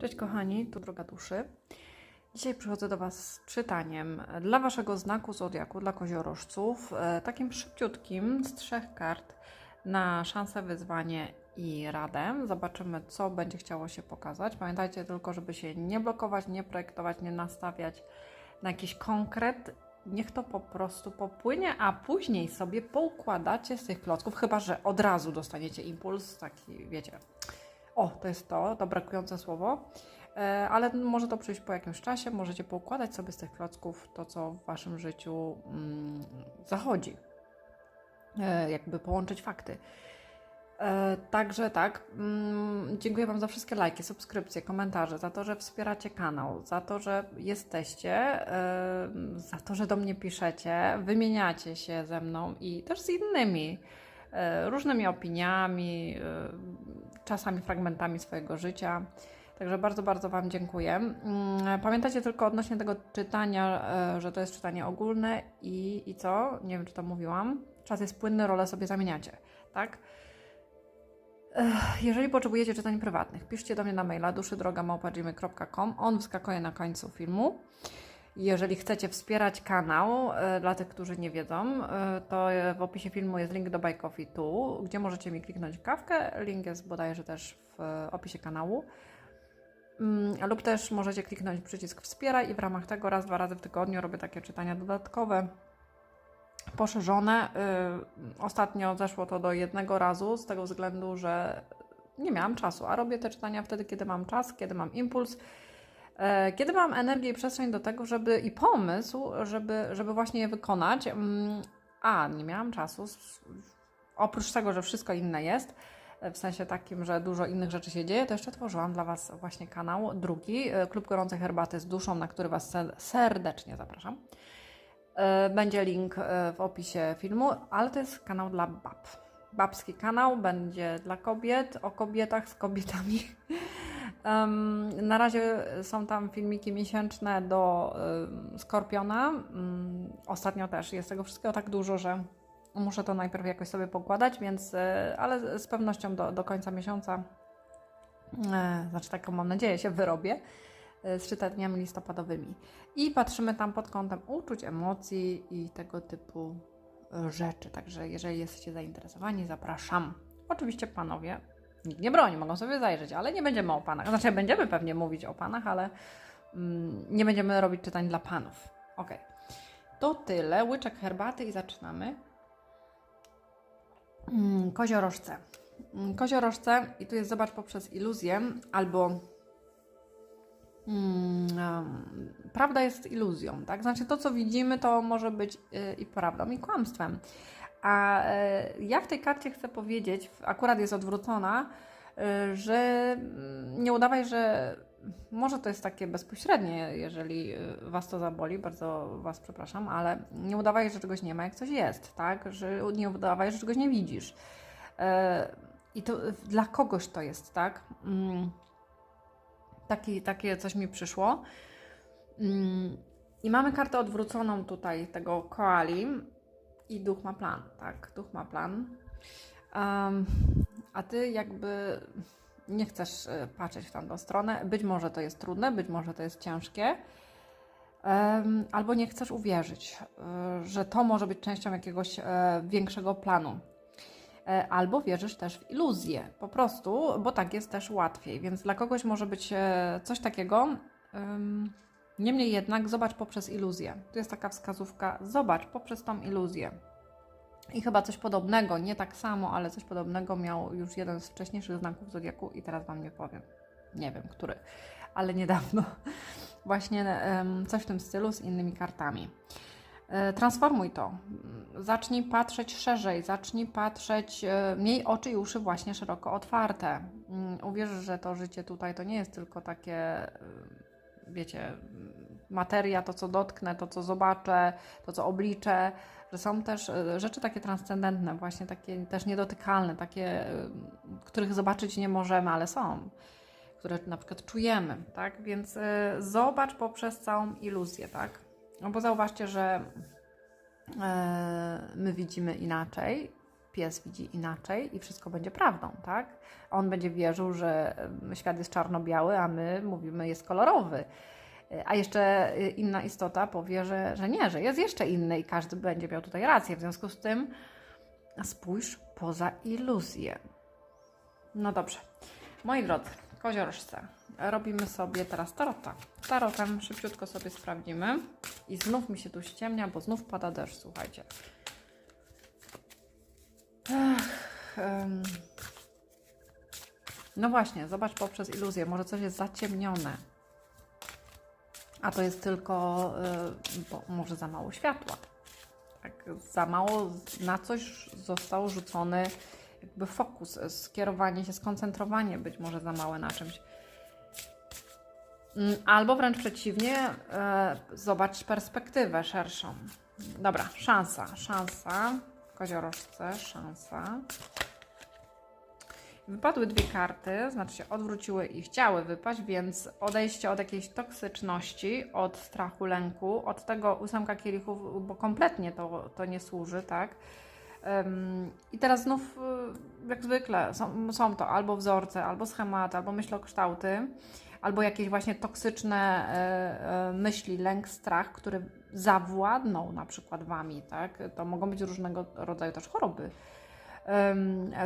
Cześć kochani, tu droga duszy. Dzisiaj przychodzę do Was z czytaniem dla Waszego znaku zodiaku, dla koziorożców, e, takim szybciutkim z trzech kart na szansę, wyzwanie i radę. Zobaczymy, co będzie chciało się pokazać. Pamiętajcie tylko, żeby się nie blokować, nie projektować, nie nastawiać na jakiś konkret. Niech to po prostu popłynie, a później sobie poukładacie z tych klocków, chyba że od razu dostaniecie impuls, taki wiecie. O, to jest to, to brakujące słowo. E, ale może to przyjść po jakimś czasie, możecie poukładać sobie z tych klocków to, co w waszym życiu mm, zachodzi. E, jakby połączyć fakty. E, także tak, mm, dziękuję Wam za wszystkie lajki, subskrypcje, komentarze, za to, że wspieracie kanał, za to, że jesteście, e, za to, że do mnie piszecie, wymieniacie się ze mną i też z innymi e, różnymi opiniami, czasami fragmentami swojego życia. Także bardzo, bardzo Wam dziękuję. Mm, Pamiętajcie tylko odnośnie tego czytania, że to jest czytanie ogólne i, i co? Nie wiem, czy to mówiłam. Czas jest płynny, role sobie zamieniacie, tak? Jeżeli potrzebujecie czytań prywatnych, piszcie do mnie na maila duszydroga.gmail.com. On wyskakuje na końcu filmu. Jeżeli chcecie wspierać kanał, e, dla tych, którzy nie wiedzą, e, to e, w opisie filmu jest link do Buy Coffee Tu, gdzie możecie mi kliknąć kawkę. Link jest bodajże też w opisie kanału. Mm, Lub też możecie kliknąć przycisk wspieraj i w ramach tego raz, dwa razy w tygodniu robię takie czytania dodatkowe, poszerzone. Y, Ostatnio zeszło to do jednego razu z tego względu, że nie miałam czasu, a robię te czytania wtedy, kiedy mam czas, kiedy mam impuls, e, kiedy mam energię i przestrzeń do tego, żeby i pomysł, żeby, żeby właśnie je wykonać. Mm, A nie miałam czasu. Oprócz tego, że wszystko inne jest, e, w sensie takim, że dużo innych rzeczy się dzieje, to jeszcze tworzyłam dla Was właśnie kanał drugi, Klub Gorącej Herbaty z duszą, na który Was se- serdecznie zapraszam. E, Będzie link e, w opisie filmu, ale to jest kanał dla bab. Babski kanał będzie dla kobiet, o kobietach z kobietami. Em, na razie są tam filmiki miesięczne do em, Skorpiona. Mm, Ostatnio też jest tego wszystkiego tak dużo, że muszę to najpierw jakoś sobie pokładać, więc, e, ale z pewnością do, do końca miesiąca, e, znaczy taką mam nadzieję, się wyrobię z czytaniami listopadowymi. I patrzymy tam pod kątem uczuć, emocji i tego typu e, rzeczy. Także jeżeli jesteście zainteresowani, zapraszam. Oczywiście panowie, nikt nie broni, mogą sobie zajrzeć, ale nie będziemy o panach. Znaczy, będziemy pewnie mówić o panach, ale mm, nie będziemy robić czytań dla panów. Ok. To tyle. Łyczek herbaty i zaczynamy. Mm, koziorożce. Mm, Koziorożce, i tu jest zobacz poprzez iluzję, albo prawda jest iluzją, tak? Znaczy to, co widzimy, to może być y, i prawdą, i kłamstwem. A y, ja w tej karcie chcę powiedzieć, akurat jest odwrócona, y, że mm, nie udawaj, że może to jest takie bezpośrednie, jeżeli Was to zaboli, bardzo Was przepraszam, ale nie udawaj, że czegoś nie ma, jak coś jest, tak? Że nie udawaj, że czegoś nie widzisz. I to dla kogoś to jest, tak? Taki, takie coś mi przyszło. Mm, I mamy kartę odwróconą tutaj tego koali i duch ma plan, tak? Duch ma plan. Em, a ty jakby nie chcesz e, patrzeć w tamtą stronę. Być może to jest trudne, być może to jest ciężkie. Em, albo nie chcesz uwierzyć, e, że to może być częścią jakiegoś e, większego planu. E, Albo wierzysz też w iluzję, po prostu, bo tak jest też łatwiej. Więc dla kogoś może być e, coś takiego. Niemniej jednak, zobacz poprzez iluzję. Tu jest taka wskazówka, zobacz poprzez tą iluzję. I chyba coś podobnego, nie tak samo, ale coś podobnego miał już jeden z wcześniejszych znaków zodiaku, i teraz Wam nie powiem. Nie wiem, który, ale niedawno. Właśnie coś w tym stylu z innymi kartami. E, Transformuj to. Zacznij patrzeć szerzej, zacznij patrzeć, e, miej oczy i uszy właśnie szeroko otwarte. Mm, Uwierzysz, że to życie tutaj to nie jest tylko takie, e, wiecie, materia, to co dotknę, to co zobaczę, to co obliczę, że są też rzeczy takie transcendentne, właśnie takie też niedotykalne, takie, których zobaczyć nie możemy, ale są które na przykład czujemy, tak? Więc zobacz poprzez całą iluzję, tak? No bo zauważcie, że e, my widzimy inaczej pies widzi inaczej i wszystko będzie prawdą, tak? On będzie wierzył, że em, świat jest czarno-biały, a my mówimy jest kolorowy. E, A jeszcze inna istota powie, że, że nie, że jest jeszcze inny i każdy będzie miał tutaj rację. W związku z tym spójrz poza iluzję. No dobrze. Moi drodzy, koziorożce, robimy sobie teraz tarota. Tarotem szybciutko sobie sprawdzimy. I znów mi się tu ściemnia, bo znów pada deszcz, słuchajcie. Ech. No właśnie, zobacz poprzez iluzję. Może coś jest zaciemnione. A to jest tylko, y, bo może za mało światła. Tak, za mało na coś został rzucony jakby fokus, skierowanie się, skoncentrowanie być może za małe na czymś. Mm, Albo wręcz przeciwnie, e, zobacz perspektywę szerszą. Dobra, szansa, szansa. Koziorożce, szansa. Wypadły dwie karty, znaczy się odwróciły i chciały wypaść, więc odejście od jakiejś toksyczności, od strachu, lęku, od tego ósemka kielichów, bo kompletnie to, to nie służy, tak? I teraz znów, y, jak zwykle, są, są to albo wzorce, albo schematy, albo myślokształty, albo jakieś właśnie toksyczne y, y, myśli, lęk, strach, które zawładną na przykład wami, tak? To mogą być różnego rodzaju też choroby.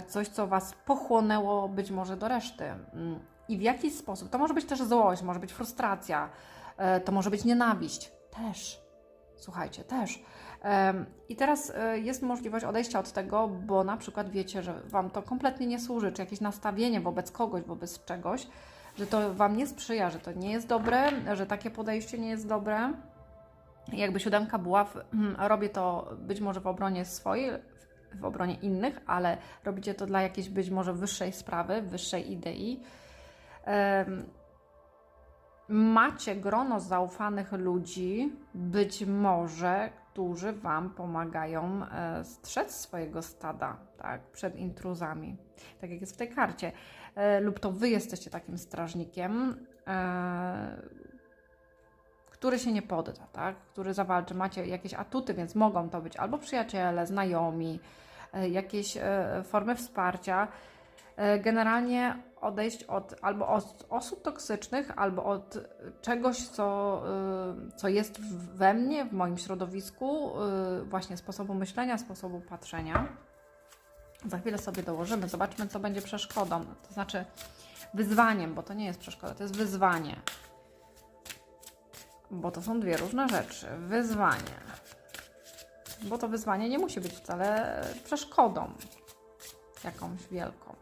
Coś, co was pochłonęło być może do reszty. Ym, I w jakiś sposób, to może być też złość, może być frustracja, y, to może być nienawiść, też. Słuchajcie, też. I teraz e, jest możliwość odejścia od tego, bo na przykład wiecie, że Wam to kompletnie nie służy, czy jakieś nastawienie wobec kogoś, wobec czegoś, że to Wam nie sprzyja, że to nie jest dobre, że takie podejście nie jest dobre. Jakby siódemka była, w, robię to być może w obronie swojej, w obronie innych, ale robicie to dla jakiejś być może wyższej sprawy, wyższej idei. Macie grono zaufanych ludzi, być może, którzy Wam pomagają e, strzec swojego stada tak, przed intruzami, tak jak jest w tej karcie. E, lub to Wy jesteście takim strażnikiem, e, który się nie podda, tak? który zawalczy. Macie jakieś atuty, więc mogą to być albo przyjaciele, znajomi, e, jakieś formy wsparcia. Generalnie odejść od albo od osób toksycznych, albo od czegoś, co, co jest we mnie, w moim środowisku, właśnie sposobu myślenia, sposobu patrzenia. Za chwilę sobie dołożymy, zobaczmy, co będzie przeszkodą. To znaczy wyzwaniem, bo to nie jest przeszkoda, to jest wyzwanie. Bo to są dwie różne rzeczy. Wyzwanie. Bo to wyzwanie nie musi być wcale przeszkodą jakąś wielką.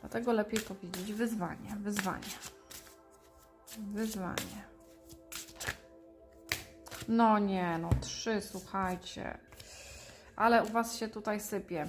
Dlatego lepiej powiedzieć wyzwanie, wyzwanie. Wyzwanie. No nie, no trzy, słuchajcie. Ale u Was się tutaj sypie.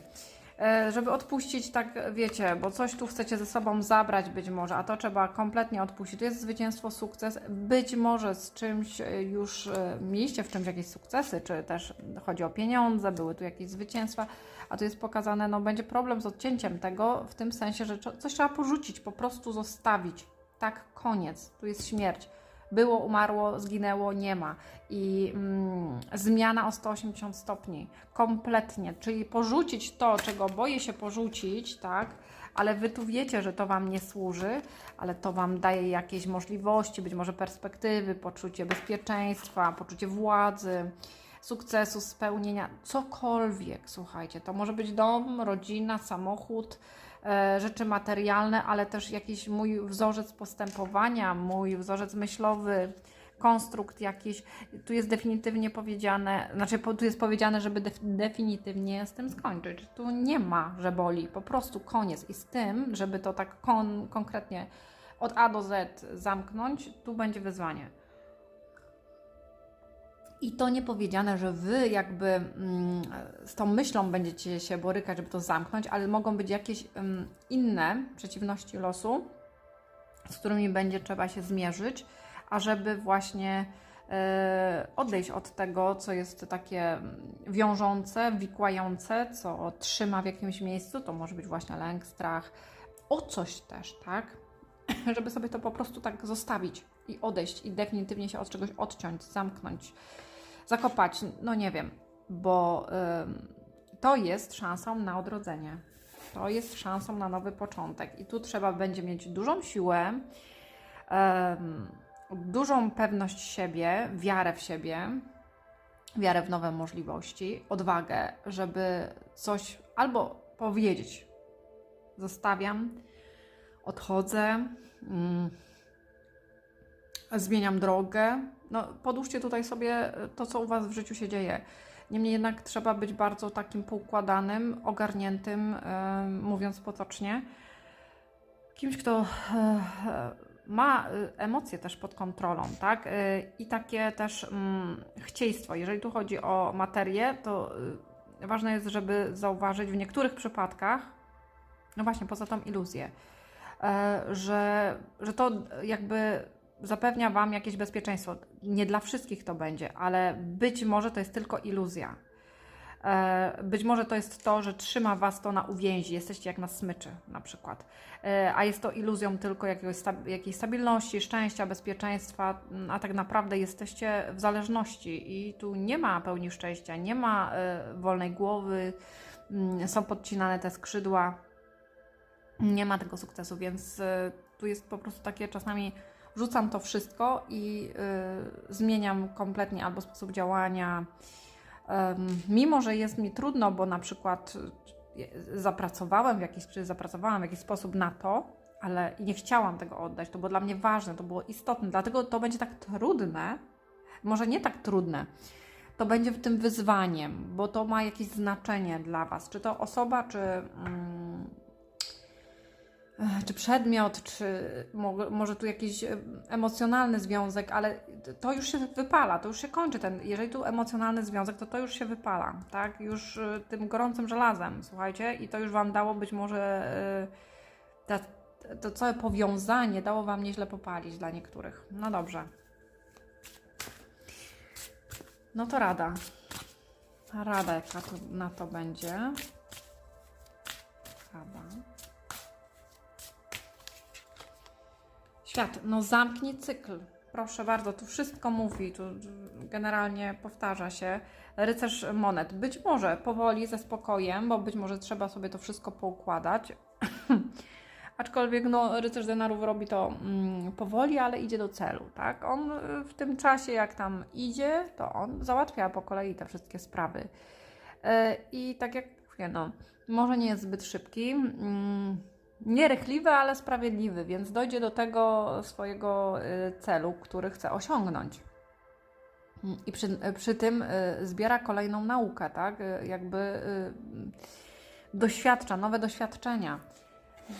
E, żeby odpuścić, tak wiecie, bo coś tu chcecie ze sobą zabrać być może, a to trzeba kompletnie odpuścić. To jest zwycięstwo, sukces. Być może z czymś e, już e, mieliście w czymś jakieś sukcesy, czy też chodzi o pieniądze, były tu jakieś zwycięstwa, a tu jest pokazane, no będzie problem z odcięciem tego, w tym sensie, że coś trzeba porzucić, po prostu zostawić. Tak, koniec. Tu jest śmierć. Było, umarło, zginęło, nie ma. I mm, zmiana o 180 stopni. Kompletnie. Czyli porzucić to, czego boję się porzucić, tak? Ale wy tu wiecie, że to wam nie służy, ale to wam daje jakieś możliwości, być może perspektywy, poczucie bezpieczeństwa, poczucie władzy, sukcesu, spełnienia, cokolwiek, słuchajcie. To może być dom, rodzina, samochód, e, rzeczy materialne, ale też jakiś mój wzorzec postępowania, mój wzorzec myślowy, konstrukt jakiś. Tu jest definitywnie powiedziane, znaczy tu jest powiedziane, żeby def, definitywnie z tym skończyć. Tu nie ma, że boli, po prostu koniec. I z tym, żeby to tak kon, konkretnie od A do Z zamknąć, tu będzie wyzwanie. I to nie powiedziane, że wy jakby mm, z tą myślą będziecie się borykać, żeby to zamknąć, ale mogą być jakieś mm, inne przeciwności losu, z którymi będzie trzeba się zmierzyć, ażeby właśnie e, odejść od tego, co jest takie mm, wiążące, wikłające, co trzyma w jakimś miejscu. To może być właśnie lęk, strach, o coś też, tak? Żeby sobie to po prostu tak zostawić i odejść i definitywnie się od czegoś odciąć, zamknąć, zakopać, no nie wiem, bo ym, to jest szansą na odrodzenie. To jest szansą na nowy początek. I tu trzeba będzie mieć dużą siłę, em, dużą pewność siebie, wiarę w siebie, wiarę w nowe możliwości, odwagę, żeby coś albo powiedzieć: Zostawiam, odchodzę, mm, zmieniam drogę. No, podłóżcie tutaj sobie to, co u Was w życiu się dzieje. Niemniej jednak trzeba być bardzo takim poukładanym, ogarniętym, e, mówiąc potocznie. Kimś, kto e, e, ma e, emocje też pod kontrolą, tak? E, I takie też mm, chcieństwo. Jeżeli tu chodzi o materię, to e, ważne jest, żeby zauważyć w niektórych przypadkach, no właśnie, poza tą iluzję, e, że, że to jakby zapewnia Wam jakieś bezpieczeństwo. Nie dla wszystkich to będzie, ale być może to jest tylko iluzja. E, Być może to jest to, że trzyma Was to na uwięzi, jesteście jak na smyczy na przykład, E, a jest to iluzją tylko jakiegoś, jakiejś stabilności, szczęścia, bezpieczeństwa, m, a tak naprawdę jesteście w zależności i tu nie ma pełni szczęścia, nie ma e, wolnej głowy, mm, są podcinane te skrzydła, nie ma tego sukcesu, więc tu jest po prostu takie czasami rzucam to wszystko i y, zmieniam kompletnie albo sposób działania. Em, mimo, że jest mi trudno, bo na przykład y, zapracowałem w jakiś, czy zapracowałam w jakiś sposób na to, ale nie chciałam tego oddać, to było dla mnie ważne, to było istotne, dlatego to będzie tak trudne, może nie tak trudne, to będzie tym wyzwaniem, bo to ma jakieś znaczenie dla Was, czy to osoba, czy... Mm, czy przedmiot, czy mo- może tu jakiś e, emocjonalny związek, ale to już się wypala, to już się kończy ten, jeżeli tu emocjonalny związek, to to już się wypala, tak, już e, tym gorącym żelazem, słuchajcie, i to już Wam dało być może e, ta, to całe powiązanie dało Wam nieźle popalić dla niektórych. No dobrze. No to rada. Rada jaka tu na to będzie. Rada. Świat, no zamknij cykl. Proszę bardzo, tu wszystko mówi, tu generalnie powtarza się. Rycerz monet. Być może powoli, ze spokojem, bo być może trzeba sobie to wszystko poukładać. Aczkolwiek no, rycerz denarów robi to mm, powoli, ale idzie do celu, tak? On y, w tym czasie, jak tam idzie, to on załatwia po kolei te wszystkie sprawy. Y, I tak jak mówię, no, może nie jest zbyt szybki, mm, nierychliwy, ale sprawiedliwy, więc dojdzie do tego swojego y, celu, który chce osiągnąć. I przy, przy tym y, zbiera kolejną naukę, tak? Y, Jakby doświadcza, nowe doświadczenia.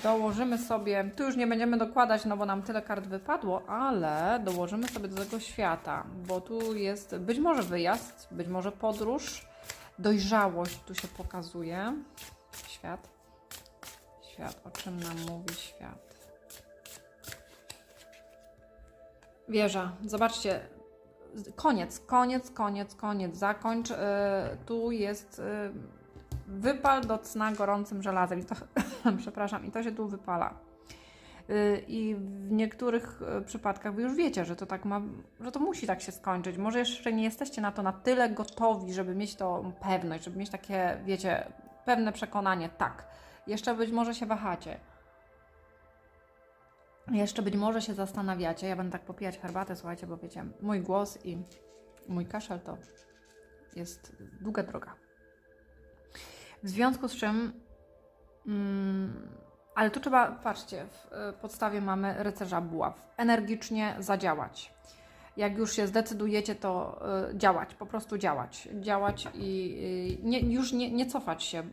Dołożymy sobie, tu już nie będziemy dokładać, no bo nam tyle kart wypadło, ale dołożymy sobie do tego świata, bo tu jest być może wyjazd, być może podróż, dojrzałość tu się pokazuje. Świat. Świat, o czym nam mówi świat? Wieża, zobaczcie, koniec, koniec, koniec, koniec, zakończ. Yy, tu jest yy, wypal do cna gorącym żelazem. I to, przepraszam, i to się tu wypala. Yy, I w niektórych yy, przypadkach wy już wiecie, że to tak ma, że to musi tak się skończyć. Może jeszcze nie jesteście na to na tyle gotowi, żeby mieć to pewność, żeby mieć takie, wiecie, pewne przekonanie, tak. Jeszcze być może się wahacie. Jeszcze być może się zastanawiacie. Ja będę tak popijać herbatę, słuchajcie, bo wiecie, mój głos i mój kaszel to jest długa droga. W związku z czym, mm, ale tu trzeba, patrzcie, w y, podstawie mamy rycerza buław. Energicznie zadziałać. Jak już się zdecydujecie, to y, działać, po prostu działać. Działać i nie, już nie, nie cofać się.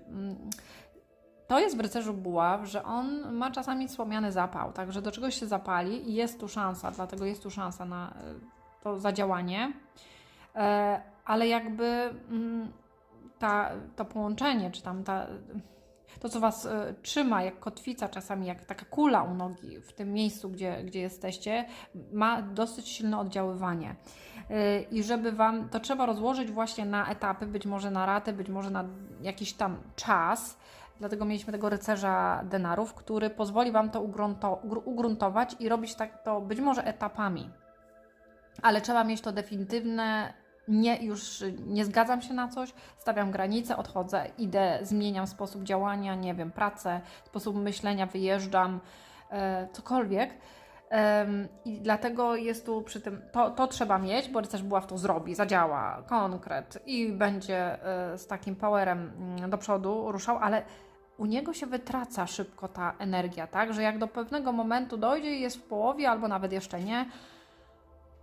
To jest w rycerzu buław, że on ma czasami słomiany zapał, także do czegoś się zapali i jest tu szansa, dlatego jest tu szansa na y, to zadziałanie. E, ale jakby mm, ta, to połączenie, czy tam ta, to, co Was y, trzyma, jak kotwica, czasami jak taka kula u nogi w tym miejscu, gdzie, gdzie jesteście, ma dosyć silne oddziaływanie. I żeby Wam, to trzeba rozłożyć właśnie na etapy, być może na raty, być może na jakiś tam czas. Dlatego mieliśmy tego rycerza denarów, który pozwoli Wam to ugrunto, ugr- ugruntować i robić tak to być może etapami. Ale trzeba mieć to definitywne nie, już nie zgadzam się na coś, stawiam granice, odchodzę, idę, zmieniam sposób działania, nie wiem, pracę, sposób myślenia, wyjeżdżam, e, cokolwiek. Em, I dlatego jest tu przy tym, to, to trzeba mieć, bo rycerz buław to zrobi, zadziała, konkret i będzie e, z takim powerem mm, do przodu ruszał, ale u niego się wytraca szybko ta energia, tak? Że jak do pewnego momentu dojdzie i jest w połowie, albo nawet jeszcze nie,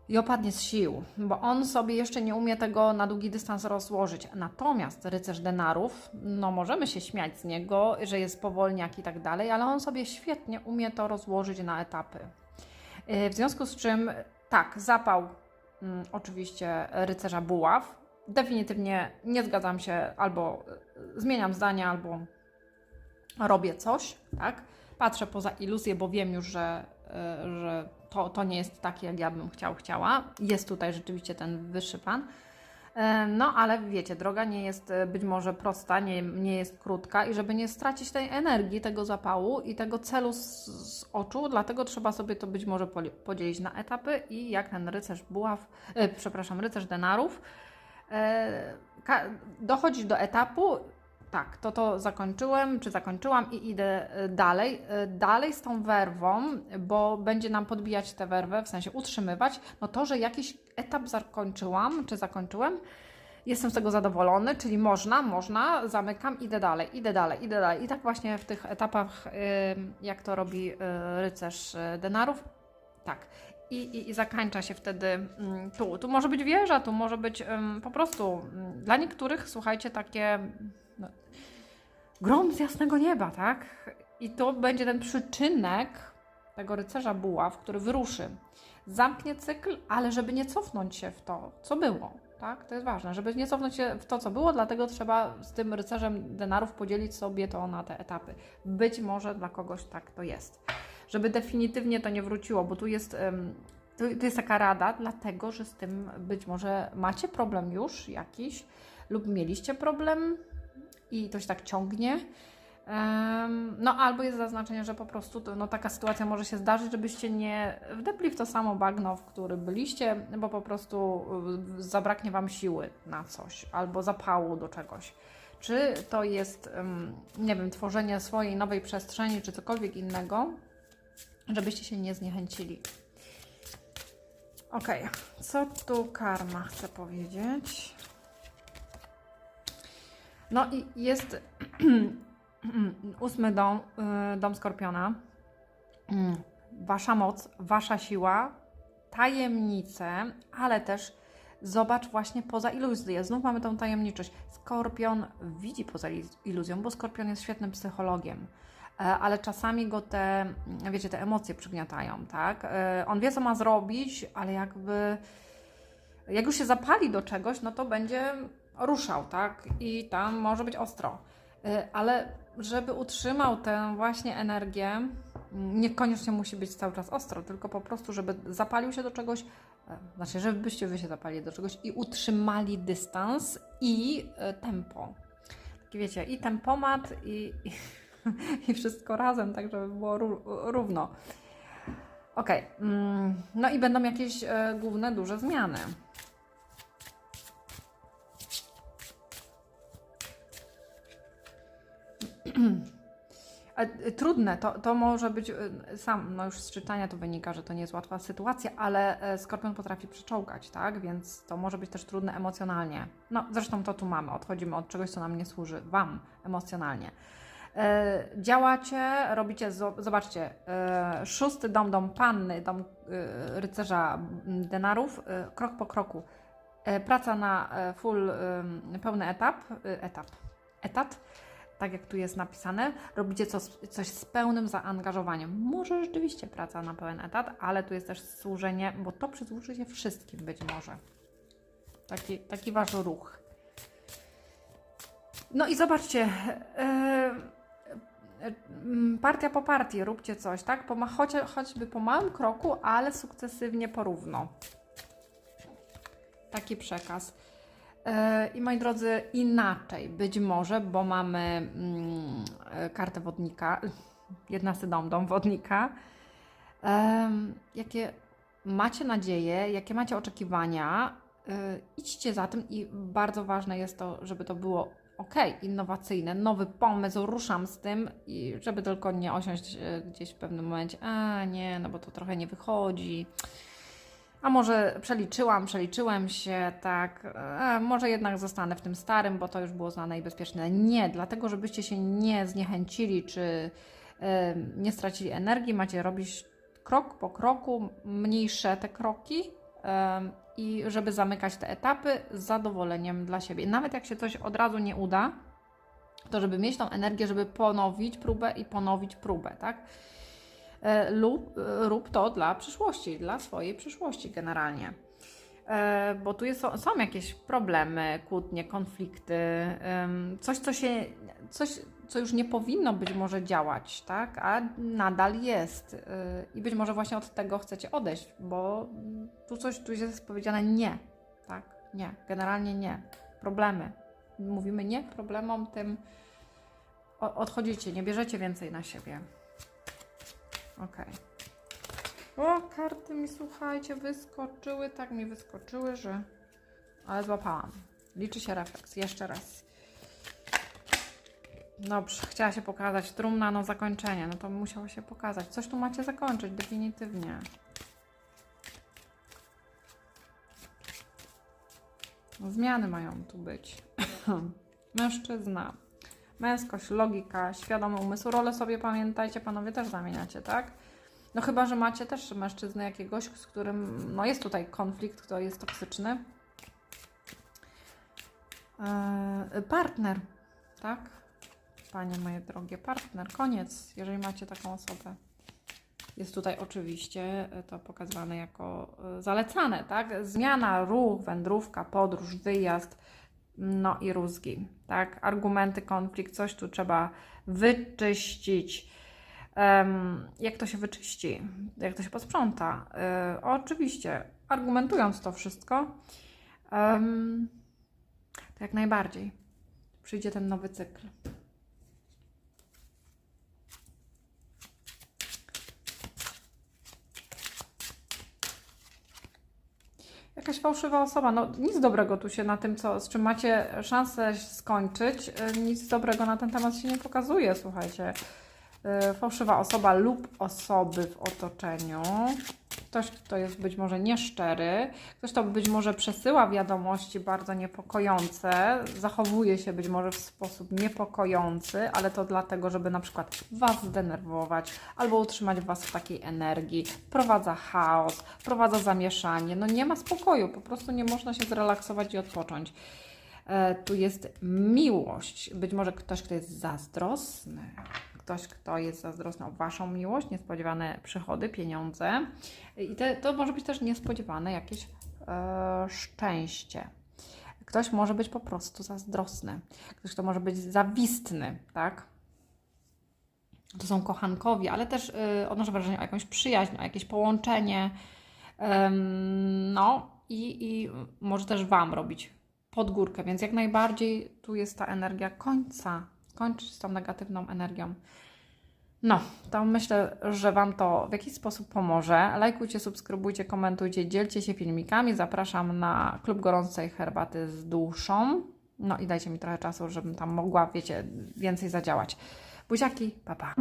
i opadnie z sił, bo on sobie jeszcze nie umie tego na długi dystans rozłożyć. Natomiast rycerz denarów, no możemy się śmiać z niego, że jest powolniak i tak dalej, ale on sobie świetnie umie to rozłożyć na etapy. Yy, W związku z czym, tak, zapał mm, oczywiście rycerza buław. Definitywnie nie zgadzam się, albo y, zmieniam zdanie, albo robię coś, tak? Patrzę poza iluzję, bo wiem już, że, y, że to, to nie jest takie, jak ja bym chciał, chciała. Jest tutaj rzeczywiście ten wyższy plan. E, No, ale wiecie, droga nie jest e, być może prosta, nie, nie jest krótka i żeby nie stracić tej energii, tego zapału i tego celu z, z oczu, dlatego trzeba sobie to być może podzielić na etapy i jak ten rycerz buław, e, przepraszam, rycerz denarów, e, dochodzić do etapu, tak, to to zakończyłem, czy zakończyłam i idę e, dalej. E, Dalej z tą werwą, bo będzie nam podbijać tę werwę, w sensie utrzymywać, no to, że jakiś etap zakończyłam, czy zakończyłem, jestem z tego zadowolony, czyli można, można, zamykam, idę dalej, idę dalej, idę dalej. I tak właśnie w tych etapach, y, jak to robi rycerz denarów, tak. I, i, I zakańcza się wtedy mm, tu. Tu może być wieża, tu może być po prostu mm, dla niektórych, słuchajcie, takie grom z jasnego nieba, tak? I to będzie ten przyczynek tego rycerza buław, który wyruszy. Zamknie cykl, ale żeby nie cofnąć się w to, co było. Tak? To jest ważne, żeby nie cofnąć się w to, co było, dlatego trzeba z tym rycerzem denarów podzielić sobie to na te etapy. Być może dla kogoś tak to jest. Żeby definitywnie to nie wróciło, bo tu jest, tu jest taka rada, dlatego że z tym być może macie problem już jakiś, lub mieliście problem i to się tak ciągnie. No, albo jest zaznaczenie, że po prostu to, no, taka sytuacja może się zdarzyć, żebyście nie wdepli w to samo bagno, w którym byliście, bo po prostu y, zabraknie Wam siły na coś albo zapału do czegoś. Czy to jest, nie wiem, tworzenie swojej nowej przestrzeni, czy cokolwiek innego, żebyście się nie zniechęcili. Ok, co tu karma chce powiedzieć? No i jest ósmy dom, y, dom Skorpiona. Wasza moc, wasza siła, tajemnice, ale też zobacz właśnie poza iluzję. Znów mamy tą tajemniczość. Skorpion widzi poza ilu- iluzją, bo Skorpion jest świetnym psychologiem. E, Ale czasami go te, wiecie, te emocje przygniatają, tak? E, On wie, co ma zrobić, ale jakby jak już się zapali do czegoś, no to będzie ruszał, tak? I tam może być ostro. Y, Ale żeby utrzymał tę właśnie energię, mm, niekoniecznie musi być cały czas ostro, tylko po prostu, żeby zapalił się do czegoś, e, znaczy, żebyście wy się zapali do czegoś i utrzymali dystans i e, tempo. Takie wiecie, i tempomat, i, i, i wszystko razem, tak żeby było ró- równo. Okej, mm, no i będą jakieś e, główne, duże zmiany. Trudne, to, to może być, e, sam, no już z czytania to wynika, że to nie jest łatwa sytuacja, ale e, Skorpion potrafi przeczołgać, tak? Więc to może być też trudne emocjonalnie. No, zresztą to tu mamy, odchodzimy od czegoś, co nam nie służy, Wam emocjonalnie. E, działacie, robicie, zo- zobaczcie, e, szósty dom, dom panny, dom rycerza denarów, krok po kroku. Praca na full, pełny etap, e, etap, etat, tak jak tu jest napisane, robicie coś, coś z pełnym zaangażowaniem. Może rzeczywiście praca na pełen etat, ale tu jest też służenie, bo to przysłuży się wszystkim być może. Taki, taki wasz ruch. No i zobaczcie, m, partia po partii róbcie coś, tak? Po, choć, choćby po małym kroku, ale sukcesywnie porówno. Taki przekaz. E, I moi drodzy, inaczej być może, bo mamy mm, e, kartę wodnika, 11 dom, dom wodnika. Jakie macie nadzieje, jakie macie oczekiwania, y, idźcie za tym i bardzo ważne jest to, żeby to było ok, innowacyjne, nowy pomysł, ruszam z tym i żeby tylko nie osiąść gdzieś w pewnym momencie, a nie, no bo to trochę nie wychodzi. A może przeliczyłam, przeliczyłem się, tak, a może jednak zostanę w tym starym, bo to już było znane i bezpieczne. Nie, dlatego żebyście się nie zniechęcili, czy em, nie stracili energii, macie robić krok po kroku, mniejsze te kroki em, i żeby zamykać te etapy z zadowoleniem dla siebie. Nawet jak się coś od razu nie uda, to żeby mieć tą energię, żeby ponowić próbę i ponowić próbę, tak? E, lub e, rób to dla przyszłości, dla swojej przyszłości generalnie. E, Bo tu jest, są jakieś problemy, kłótnie, konflikty, coś, co się, coś, co już nie powinno być może działać, tak? A nadal jest. I być może właśnie od tego chcecie odejść, bo tu coś, tu jest powiedziane nie, tak? Nie, generalnie nie. Problemy. Mówimy nie problemom, tym odchodzicie, nie bierzecie więcej na siebie. Okej. O, karty mi, słuchajcie, wyskoczyły, tak mi wyskoczyły, że... Ale złapałam. Liczy się refleks. Jeszcze raz. Dobrze, chciała się pokazać trumna, no zakończenie, no to musiało się pokazać. Coś tu macie zakończyć, definitywnie. Zmiany mają tu być. Mężczyzna. Męskość, logika, świadomy umysł. Rolę sobie pamiętajcie, panowie też zamieniacie, tak? No chyba, że macie też mężczyznę jakiegoś, z którym no jest tutaj konflikt, kto jest toksyczny. Eee, partner, tak? Panie moje drogie, partner, koniec, jeżeli macie taką osobę. Jest tutaj oczywiście e, to pokazywane jako e, zalecane, tak? Zmiana, ruch, wędrówka, podróż, wyjazd, no i rózgi, tak? Argumenty, konflikt, coś tu trzeba wyczyścić. Em, jak to się wyczyści? Jak to się posprząta? E, oczywiście, argumentując to wszystko, em, to jak najbardziej przyjdzie ten nowy cykl. Jakaś fałszywa osoba. No nic dobrego tu się na tym, co, z czym macie szansę skończyć, y, nic dobrego na ten temat się nie pokazuje, słuchajcie. Y, Fałszywa osoba lub osoby w otoczeniu. Ktoś, kto jest być może nieszczery, ktoś, kto być może przesyła wiadomości bardzo niepokojące, zachowuje się być może w sposób niepokojący, ale to dlatego, żeby na przykład Was zdenerwować albo utrzymać Was w takiej energii, wprowadza chaos, wprowadza zamieszanie. No nie ma spokoju, po prostu nie można się zrelaksować i odpocząć. E, tu jest miłość. Być może ktoś, kto jest zazdrosny, ktoś, kto jest zazdrosny o Waszą miłość, niespodziewane przychody, pieniądze. I te, to może być też niespodziewane jakieś e, szczęście. Ktoś może być po prostu zazdrosny. Ktoś, kto może być zawistny, tak? To są kochankowie, ale też y, odnoszę wrażenie o jakąś przyjaźń, o jakieś połączenie. Ym, no i, i może też Wam robić podgórkę, więc jak najbardziej tu jest ta energia końca. Kończyć z tą negatywną energią. No, to myślę, że Wam to w jakiś sposób pomoże. Lajkujcie, subskrybujcie, komentujcie, dzielcie się filmikami. Zapraszam na klub gorącej herbaty z duszą. No i dajcie mi trochę czasu, żebym tam mogła, wiecie, więcej zadziałać. Buziaki, pa pa.